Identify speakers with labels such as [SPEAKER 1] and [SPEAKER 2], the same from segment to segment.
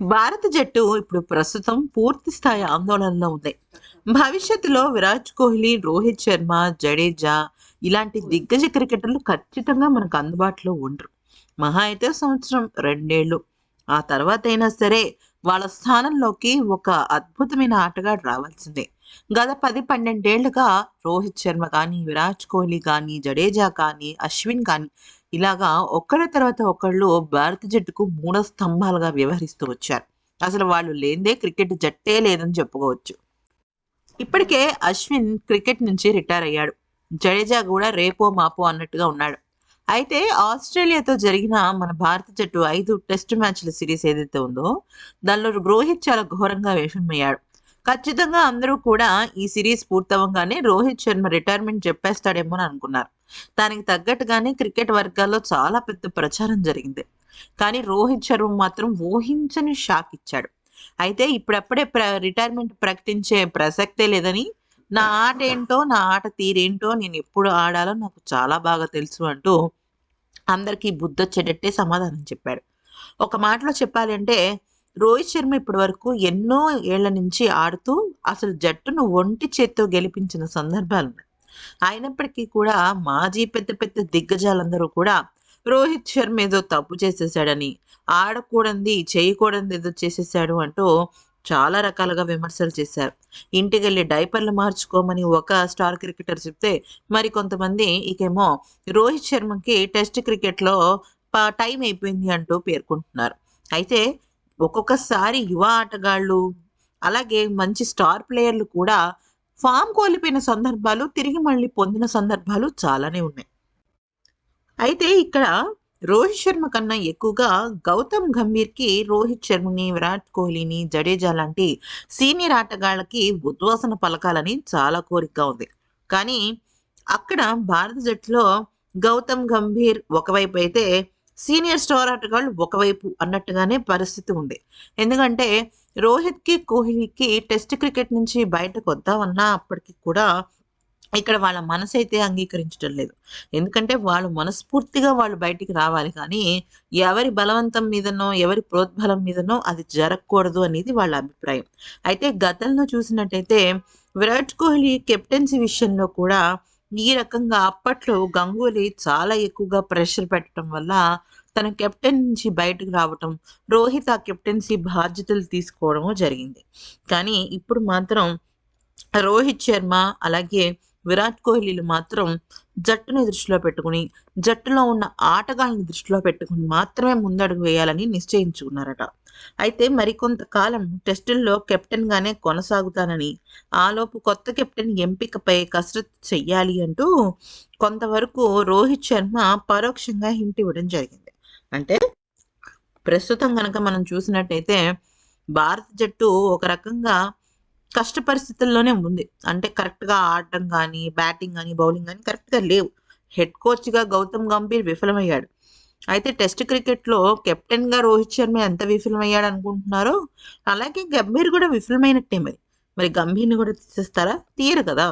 [SPEAKER 1] భారత జట్టు ఇప్పుడు ప్రస్తుతం పూర్తి స్థాయి ఆందోళనలో ఉంది. భవిష్యత్తులో విరాట్ కోహ్లీ రోహిత్ శర్మ జడేజా ఇలాంటి దిగ్గజ క్రికెటర్లు ఖచ్చితంగా మనకు అందుబాటులో ఉండరు. మహా అయితే సంవత్సరం రెండేళ్ళు. ఆ తర్వాత అయినా సరే వాళ్ళ స్థానంలోకి ఒక అద్భుతమైన ఆటగాడు రావాల్సిందే. గత పది పన్నెండేళ్ళుగా రోహిత్ శర్మ కానీ విరాట్ కోహ్లీ కానీ జడేజా కానీ అశ్విన్ కానీ ఇలాగా ఒక్కడి తర్వాత ఒకళ్ళు భారత జట్టుకు మూడో స్తంభాలుగా వ్యవహరిస్తూ వచ్చారు. అసలు వాళ్ళు లేదే క్రికెట్ జట్టే లేదని చెప్పుకోవచ్చు. ఇప్పటికే అశ్విన్ క్రికెట్ నుంచి రిటైర్ అయ్యాడు. జడేజా కూడా రేపో మాపో అన్నట్టుగా ఉన్నాడు. అయితే ఆస్ట్రేలియాతో జరిగిన మన భారత జట్టు ఐదు టెస్ట్ మ్యాచ్ల సిరీస్ ఏదైతే ఉందో దానిలో రోహిత్ చాలా ఘోరంగా విఫలమయ్యాడు ఖచ్చితంగా అందరూ కూడా ఈ సిరీస్ పూర్తవగానే రోహిత్ శర్మ రిటైర్మెంట్ చెప్పేస్తాడేమో అని అనుకున్నారు. దానికి తగ్గట్టుగానే క్రికెట్ వర్గాల్లో చాలా పెద్ద ప్రచారం జరిగింది. కానీ రోహిత్ శర్మ మాత్రం ఊహించని షాక్ ఇచ్చాడు. అయితే ఇప్పుడప్పుడే ప్ర రిటైర్మెంట్ ప్రకటించే ప్రసక్తే లేదని నా ఆట ఏంటో నా ఆట తీరేంటో నేను ఎప్పుడు ఆడాలో నాకు చాలా బాగా తెలుసు అంటూ అందరికీ బుద్ధొచ్చేటట్టే సమాధానం చెప్పాడు. ఒక మాటలో చెప్పాలంటే రోహిత్ శర్మ ఇప్పటి వరకు ఎన్నో ఏళ్ళ నుంచి ఆడుతూ అసలు జట్టును ఒంటి చేత్తో గెలిపించిన సందర్భాలు ఉన్నాయి. అయినప్పటికీ కూడా మాజీ పెద్ద పెద్ద దిగ్గజాలందరూ కూడా రోహిత్ శర్మ ఏదో తప్పు చేసేసాడని ఆడకూడంది చేయకూడదు ఏదో చేసేసాడు అంటూ చాలా రకాలుగా విమర్శలు చేశారు. ఇంటికి వెళ్ళి డైపర్లు మార్చుకోమని ఒక స్టార్ క్రికెటర్ చెప్తే మరి కొంతమంది ఇకేమో రోహిత్ శర్మకి టెస్ట్ క్రికెట్లో టైం అయిపోయింది అంటూ పేర్కొంటున్నారు. అయితే ఒక్కొక్కసారి యువ ఆటగాళ్ళు అలాగే మంచి స్టార్ ప్లేయర్లు కూడా ఫామ్ కోల్పోయిన సందర్భాలు తిరిగి మళ్ళీ పొందిన సందర్భాలు చాలానే ఉన్నాయి. అయితే ఇక్కడ రోహిత్ శర్మ కన్నా ఎక్కువగా గౌతమ్ గంభీర్కి రోహిత్ శర్మని విరాట్ కోహ్లీని జడేజా లాంటి సీనియర్ ఆటగాళ్ళకి ఉద్వాసన పలకాలని చాలా కోరికగా ఉంది. కానీ అక్కడ భారత జట్టులో గౌతమ్ గంభీర్ ఒకవైపు అయితే సీనియర్ స్టార్ ఆటగాళ్ళు ఒకవైపు అన్నట్టుగానే పరిస్థితి ఉంది. ఎందుకంటే రోహిత్కి కోహ్లీకి టెస్ట్ క్రికెట్ నుంచి బయటకు వద్దామన్నా అప్పటికి కూడా ఇక్కడ వాళ్ళ మనసు అయితే అంగీకరించడం లేదు. ఎందుకంటే వాళ్ళు మనస్ఫూర్తిగా వాళ్ళు బయటికి రావాలి కానీ ఎవరి బలవంతం మీదనో ఎవరి ప్రోద్బలం మీదనో అది జరగకూడదు అనేది వాళ్ళ అభిప్రాయం. అయితే గతంలో చూసినట్టయితే విరాట్ కోహ్లీ కెప్టెన్సీ విషయంలో కూడా ఈ రకంగా అప్పట్లో గంగూలీ చాలా ఎక్కువగా ప్రెషర్ పెట్టడం వల్ల తన కెప్టెన్ నుంచి బయటకు రావటం రోహిత్ ఆ కెప్టెన్సీ బాధ్యతలు తీసుకోవడము జరిగింది. కానీ ఇప్పుడు మాత్రం రోహిత్ శర్మ అలాగే విరాట్ కోహ్లీలు మాత్రం జట్టుని దృష్టిలో పెట్టుకుని జట్టులో ఉన్న ఆటగాళ్ళని దృష్టిలో పెట్టుకుని మాత్రమే ముందడుగు వేయాలని నిశ్చయించుకున్నారట. అయితే మరికొంతకాలం టెస్టుల్లో కెప్టెన్గానే కొనసాగుతానని ఆలోపు కొత్త కెప్టెన్ ఎంపికపై కసరత్తు చెయ్యాలి అంటూ కొంతవరకు రోహిత్ శర్మ పరోక్షంగా హింట్ ఇవ్వడం జరిగింది. అంటే ప్రస్తుతం కనుక మనం చూసినట్టయితే భారత జట్టు ఒక రకంగా కష్ట పరిస్థితుల్లోనే ఉంది. అంటే కరెక్ట్గా ఆడటం కానీ బ్యాటింగ్ కానీ బౌలింగ్ కానీ కరెక్ట్గా లేవు. హెడ్ కోచ్గా గౌతమ్ గంభీర్ విఫలమయ్యాడు. అయితే టెస్ట్ క్రికెట్లో కెప్టెన్గా రోహిత్ శర్మ ఎంత విఫలమయ్యాడు అనుకుంటున్నారో అలాగే గంభీర్ కూడా విఫలమైనట్టే మరి మరి గంభీర్ని కూడా తీసేస్తారా? తీయరు కదా.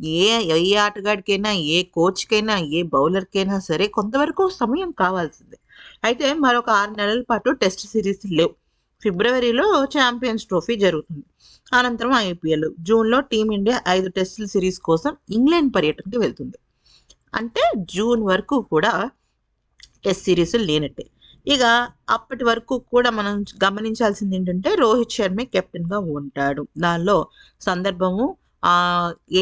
[SPEAKER 1] ఏ ఏ ఆటగాడికైనా ఏ కోచ్కైనా ఏ బౌలర్కైనా సరే కొంతవరకు సమయం కావాల్సిందే. అయితే మరొక ఆరు నెలల పాటు టెస్ట్ సిరీస్ లేవు. ఫిబ్రవరిలో ఛాంపియన్స్ ట్రోఫీ జరుగుతుంది. అనంతరం ఐపీఎల్ జూన్లో టీమిండియా ఐదు టెస్టుల సిరీస్ కోసం ఇంగ్లాండ్ పర్యటనకి వెళ్తుంది. అంటే జూన్ వరకు కూడా టెస్ట్ సిరీస్లు లేనట్టే. ఇక అప్పటి వరకు కూడా మనం గమనించాల్సింది ఏంటంటే రోహిత్ శర్మే కెప్టెన్గా ఉంటాడు. దానిలో సందర్భము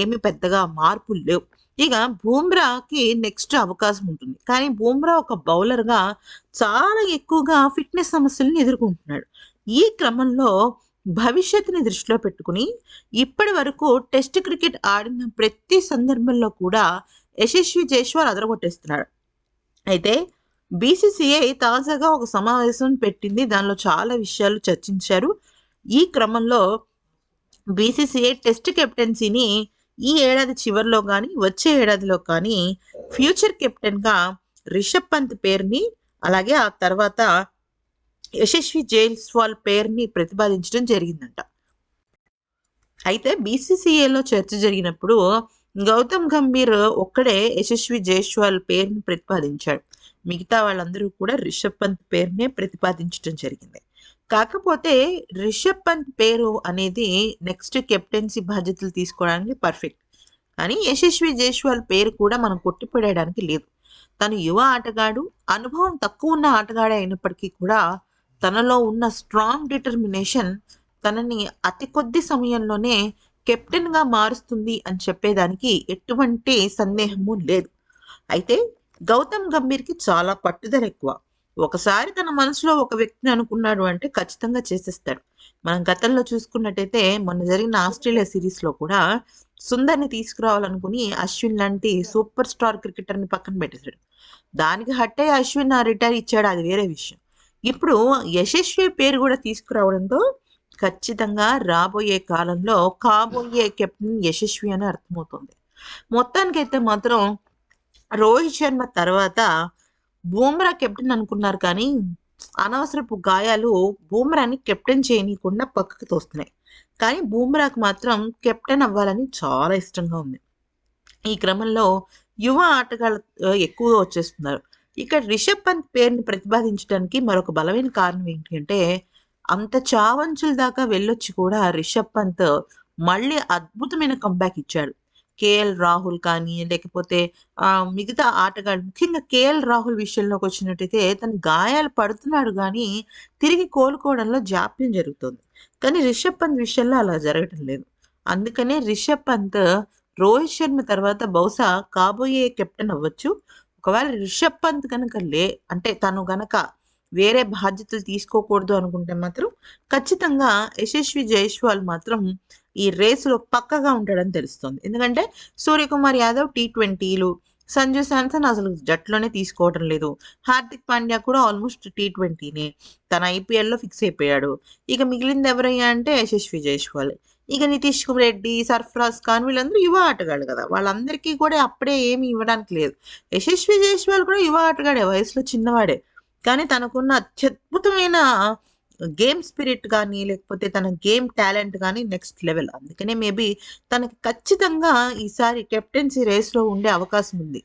[SPEAKER 1] ఏమి పెద్దగా మార్పులు లేవు. ఇక బూమ్రాకి నెక్స్ట్ అవకాశం ఉంటుంది. కానీ బూమ్రా ఒక బౌలర్గా చాలా ఎక్కువగా ఫిట్నెస్ సమస్యలను ఎదుర్కొంటున్నాడు. ఈ క్రమంలో భవిష్యత్తుని దృష్టిలో పెట్టుకుని ఇప్పటి వరకు టెస్ట్ క్రికెట్ ఆడిన ప్రతి సందర్భంలో కూడా యశస్వి జైస్వాల్ అదరగొట్టేస్తున్నాడు. అయితే బీసీసీఐ తాజాగా ఒక సమావేశం పెట్టింది. దానిలో చాలా విషయాలు చర్చించారు. ఈ క్రమంలో బీసీసీఐ టెస్ట్ కెప్టెన్సీని ఈ ఏడాది చివరిలో కానీ వచ్చే ఏడాదిలో కానీ ఫ్యూచర్ కెప్టెన్గా రిషబ్ పంత్ పేరుని అలాగే ఆ తర్వాత యశస్వి జైల్స్వాల్ పేరుని ప్రతిపాదించడం జరిగిందంట. అయితే బీసీసీఏలో చర్చ జరిగినప్పుడు గౌతమ్ గంభీర్ ఒక్కడే యశస్వి జైస్వాల్ పేరుని ప్రతిపాదించాడు. మిగతా వాళ్ళందరూ కూడా రిషబ్ పంత్ పేరునే ప్రతిపాదించడం జరిగింది. కాకపోతే రిషబ్ పంత్ పేరు అనేది నెక్స్ట్ కెప్టెన్సీ బాధ్యతలు తీసుకోవడానికి పర్ఫెక్ట్ కానీ యశస్వి జైస్వాల్ పేరు కూడా మనం కొట్టిపడేయడానికి లేదు. తను యువ ఆటగాడు అనుభవం తక్కువ ఉన్న ఆటగాడే అయినప్పటికీ కూడా తనలో ఉన్న స్ట్రాంగ్ డిటర్మినేషన్ తనని అతి కొద్ది సమయంలోనే కెప్టెన్గా మారుస్తుంది అని చెప్పేదానికి ఎటువంటి సందేహము లేదు. అయితే గౌతమ్ గంభీర్కి చాలా పట్టుదల ఎక్కువ. ఒకసారి తన మనసులో ఒక వ్యక్తిని అనుకున్నాడు అంటే ఖచ్చితంగా చేసేస్తాడు. మనం గతంలో చూసుకున్నట్టయితే మొన్న జరిగిన ఆస్ట్రేలియా సిరీస్లో కూడా సుందర్ని తీసుకురావాలనుకుని అశ్విన్ లాంటి సూపర్ స్టార్ క్రికెటర్ని పక్కన పెట్టేశాడు. దానికి హట్టే అశ్విన్ ఆ రిటైర్ ఇచ్చాడు అది వేరే విషయం. ఇప్పుడు యశస్వి పేరు కూడా తీసుకురావడంతో ఖచ్చితంగా రాబోయే కాలంలో కాబోయే కెప్టెన్ యశస్వి అని అర్థమవుతుంది. మొత్తానికైతే మాత్రం రోహిత్ శర్మ తర్వాత బూమ్రా కెప్టెన్ అనుకున్నారు కానీ అనవసరపు గాయాలు బూమ్రాని కెప్టెన్ చేయనీయకుండా పక్కకు తోస్తున్నాయి. కానీ బూమ్రాకు మాత్రం కెప్టెన్ అవ్వాలని చాలా ఇష్టంగా ఉంది. ఈ క్రమంలో యువ ఆటగాళ్ళు ఎక్కువగా వచ్చేస్తున్నారు. ఇక్కడ రిషబ్ పంత్ పేరుని ప్రతిపాదించడానికి మరొక బలమైన కారణం ఏంటంటే అంత చావంచుల దాకా వెళ్ళొచ్చి కూడా రిషబ్ పంత్ మళ్ళీ అద్భుతమైన కంబ్యాక్ ఇచ్చాడు. కేఎల్ రాహుల్ కానీ లేకపోతే మిగతా ఆటగాళ్ళు ముఖ్యంగా కేఎల్ రాహుల్ విషయంలోకి వచ్చినట్టయితే తను గాయాలు పడుతున్నాడు కానీ తిరిగి కోలుకోవడంలో జాప్యం జరుగుతుంది. కానీ రిషబ్ పంత్ విషయంలో అలా జరగడం లేదు. అందుకనే రిషబ్ పంత్ రోహిత్ శర్మ తర్వాత బహుశా కాబోయే కెప్టెన్ అవ్వచ్చు. ఒకవేళ రిషబ్ పంత్ కనుక లే అంటే తను గనక వేరే బాధ్యతలు తీసుకోకూడదు అనుకుంటే మాత్రం ఖచ్చితంగా యశస్వి జైస్వాల్ మాత్రం ఈ రేసులో పక్కగా ఉంటాడని తెలుస్తుంది. ఎందుకంటే సూర్యకుమార్ యాదవ్ టీ ట్వంటీలు సంజు శాంసన్ అసలు జట్టులోనే తీసుకోవడం లేదు. హార్దిక్ పాండ్యా కూడా ఆల్మోస్ట్ టీ ట్వంటీనే తన ఐపీఎల్లో ఫిక్స్ అయిపోయాడు. ఇక మిగిలింది ఎవరయ్యా అంటే యశస్వి జైస్వాల్. ఇక నితీష్ కుమార్ రెడ్డి సర్ఫరాజ్ ఖాన్ వీళ్ళందరూ యువ ఆటగాళ్ళు కదా. వాళ్ళందరికీ కూడా అప్పుడే ఏమి ఇవ్వడానికి లేదు. యశస్వి జైస్వాల్ కూడా యువ ఆటగాడే వయసులో చిన్నవాడే. కానీ తనకున్న అత్యద్భుతమైన గేమ్ స్పిరిట్ కానీ లేకపోతే తన గేమ్ టాలెంట్ కానీ నెక్స్ట్ లెవెల్. అందుకనే మేబీ తనకి ఖచ్చితంగా ఈసారి కెప్టెన్సీ రేస్లో ఉండే అవకాశం ఉంది.